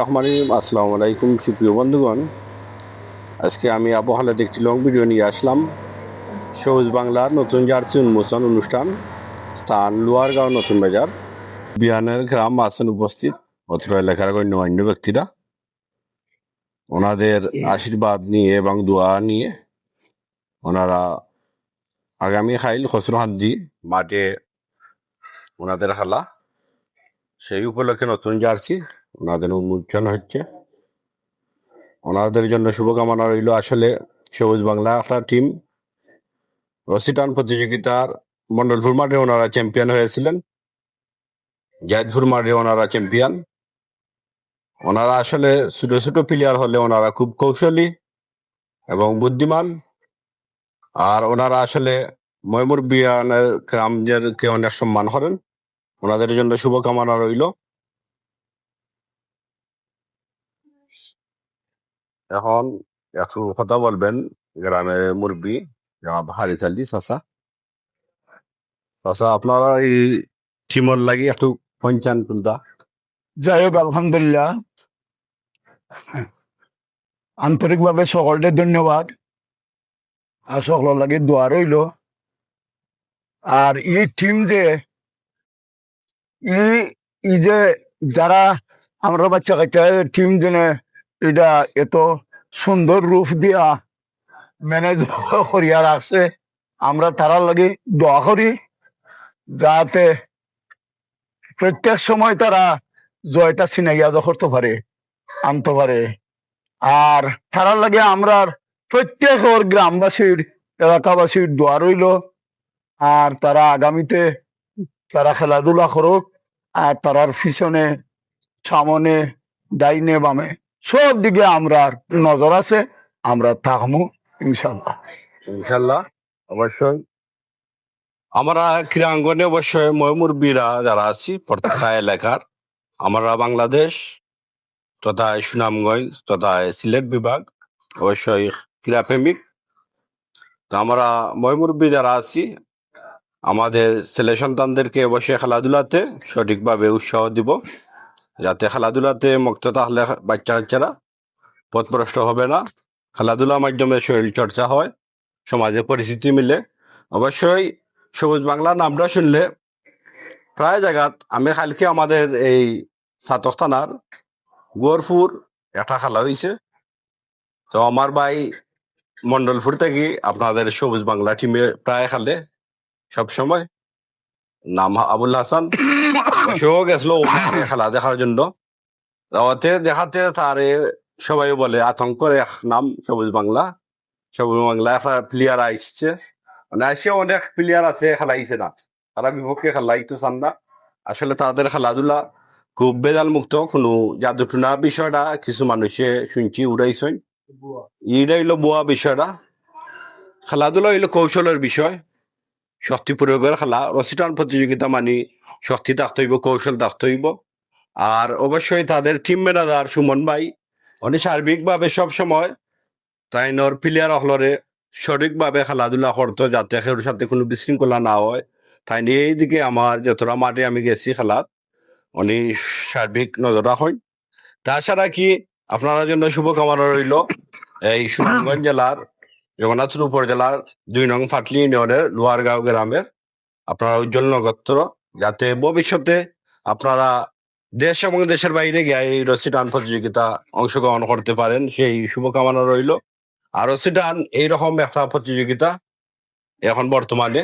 রহমান আসসালামু আলাইকুম সুপ্রিয় বন্ধুগণ। আজকে আমি আবহাওয়াতে একটি লং ভিডিও নিয়ে আসলাম। সবুজ বাংলার নতুন জার্সি উন্মোচন অনুষ্ঠান, স্থান লোয়ারগাঁও নতুন বাজার। বিহানের গ্রাম আছেন উপস্থিত অথবা এলাকার গণ্যমান্য ব্যক্তিরা। ওনাদের আশীর্বাদ নিয়ে এবং দোয়া নিয়ে ওনারা আগামী খাইল খসরুহান্দি মাঠে ওনাদের হালা। সেই উপলক্ষে নতুন জার্সি ওনাদের উন্মোচন হচ্ছে। ওনাদের জন্য শুভকামনা রইল আসলে সবুজ বাংলা একটা টিম রসিটান প্রতিযোগিতার মন্ডলপুর মাঠে ওনারা চ্যাম্পিয়ন হয়েছিলেন। জায়দপুর মাঠে ওনারা চ্যাম্পিয়ন ওনারা আসলে ছোট ছোট প্লেয়ার হলে ওনারা খুব কৌশলী এবং বুদ্ধিমান। আর ওনারা আসলে ময়মুর বিয়ানের গ্রামদেরকে অনেক সম্মান করেন। ওনাদের জন্য শুভকামনা রইল। এখন একটু কথা বলবেন গ্রামের মুরব্বী হারিস আলী চাচা চাচা আপনারা এই টিমর লাগি একটু পঞ্চান কোনটা যাই হোক, আলহামদুলিল্লাহ। আন্তরিকভাবে সকলকে ধন্যবাদ। আর সকলের লাগে দোয়া রইল। আর এই টিম যে ই ই যে যারা আমরা বাচ্চা কাচ্চা টিম জেনে এটা এত সুন্দর রূপ দিয়া ম্যানেজ করিয়া রাখছে, আমরা তারা লাগে দোয়া করি যাতে প্রত্যেক সময় তারা জয়টা ছিনাইয়া করতে পারে, আনতে পারে। আর তারার লাগে আমরা প্রত্যেক ওর গ্রামবাসীর, এলাকাবাসীর দোয়া রইল। আর তারা আগামীতে তারা খেলাধুলা করুক, আর তারার পিছনে, সামনে, ডাইনে, বামে সব দিকে আমরা নজর আছে, আমরা থাকমু ইনশাল্লাহ ইনশাল্লাহ অবশ্যই। আমরা ক্রীড়াঙ্গনে অবশ্যই ময়মুরবীরা যারা আছি প্রত্যেকটা এলাকার, আমরা বাংলাদেশ তথা সুনামগঞ্জ তথা সিলেট বিভাগ অবশ্যই ক্রীড়াপ্রেমিক। তো আমরা ময়মুরবী যারা আছি, আমাদের ছেলে সন্তানদেরকে অবশ্যই খেলাধুলাতে সঠিকভাবে উৎসাহ দিব। যাতে খেলাধুলাতে মুক্ত তাহলে বাচ্চা কাচ্চারা পথভ্রষ্ট হবে না। খেলাধুলার মাধ্যমে শরীর চর্চা হয়, সমাজে পরিস্থিতি মিলে। অবশ্যই সবুজ বাংলা নামটা শুনলে প্রায় জায়গাত আমি কালকে আমাদের এই ছাতক থানার গোরপুর একটা খেলা হয়েছে তো আমার ভাই মন্ডলপুর থেকে আপনাদের সবুজ বাংলা টিমে প্রায় খেলে সব সময় নাম আবুল হাসান। সেও গেছিল খেলা দেখার জন্য। ওতে দেখাতে তারে সবাই বলে আতঙ্কের এক নাম সবুজ বাংলা। সবুজ বাংলা একটা প্লেয়ার আসছে। মানে আসে অনেক প্লেয়ার আছে, খেলাইছে না। তারা বিপক্ষে খেলাইতো চান না আসলে তাদের খেলাধুলা খুব বেজাল মুক্ত কোনো জাদুটুনা বিষয়টা, কিছু মানুষে শুনছি, উড়াইছেন। এইটা হইল বোয়া বিষয়টা। খেলাধুলা হইল কৌশলের বিষয়। শক্তি প্রয়োগের খেলা। রসিটান প্রতিযোগিতা মানি শক্তি থাকতে হইব কৌশল থাকতে হইব আর অবশ্যই তাদের টিম ম্যানেজার সুমন ভাই, উনি সার্বিকভাবে সব সময় তাইনর প্লেয়ার হলরে সঠিকভাবে খেলাধুলা করতো যাতে খেলোর সাথে কোনো বিশৃঙ্খলা না হয়। তাই নিয়ে এইদিকে আমার যতটা মাঠে আমি গেছি খেলাত উনি সার্বিক নজর রাখেন। তাছাড়া কি আপনার জন্য শুভকামনা রইল, এই সুনামগঞ্জ জেলার, জগন্নাথপুর উপজেলার দুই নং ফাটলি ইউনিয়নের লোয়ারগাঁও গ্রামের, আপনারা উজ্জ্বল নগত্র যাতে ভবিষ্যতে আপনারা দেশ এবং দেশের বাইরে গিয়ে এই রশি টান প্রতিযোগিতা অংশগ্রহণ করতে পারেন, সেই শুভকামনা রইল। আর রশি টান এইরকম একটা প্রতিযোগিতা এখন বর্তমানে।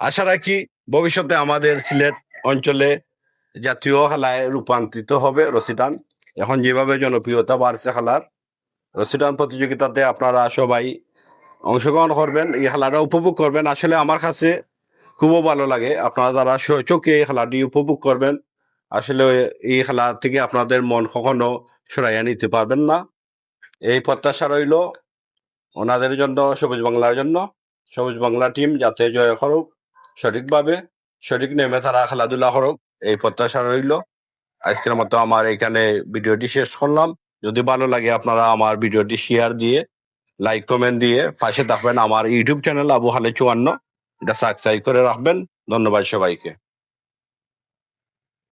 আশা রাখি ভবিষ্যতে আমাদের সিলেট অঞ্চলে জাতীয় খেলায় রূপান্তরিত হবে রশি টান এখন যেভাবে জনপ্রিয়তা বাড়ছে খেলার রশি টান প্রতিযোগিতাতে আপনারা সবাই অংশগ্রহণ করবেন, এই খেলাটা উপভোগ করবেন। আসলে আমার কাছে খুবও ভালো লাগে। আপনারা স- চোখে এই খেলাটি উপভোগ করবেন, আসলে এই খেলা থেকে আপনাদের মন কখনো সরাইয়া নিতে পারবেন না। এই প্রত্যাশা রইল ওনাদের জন্য, সবুজ বাংলার জন্য। সবুজ বাংলা টিম যাতে জয় করুক, সঠিকভাবে সঠিক নেমে তারা খেলাধুলা করুক, এই প্রত্যাশা রইল। আজকের মতো আমার এখানে ভিডিওটি শেষ করলাম। যদি ভালো লাগে আপনারা আমার ভিডিওটি শেয়ার দিয়ে লাইক কমেন্ট দিয়ে পাশে থাকবেন আমার ইউটিউব চ্যানেল আবু হালে চুয়ান্ন। এটা সাবস্ক্রাইব করে রাখবেন। ধন্যবাদ সবাইকে।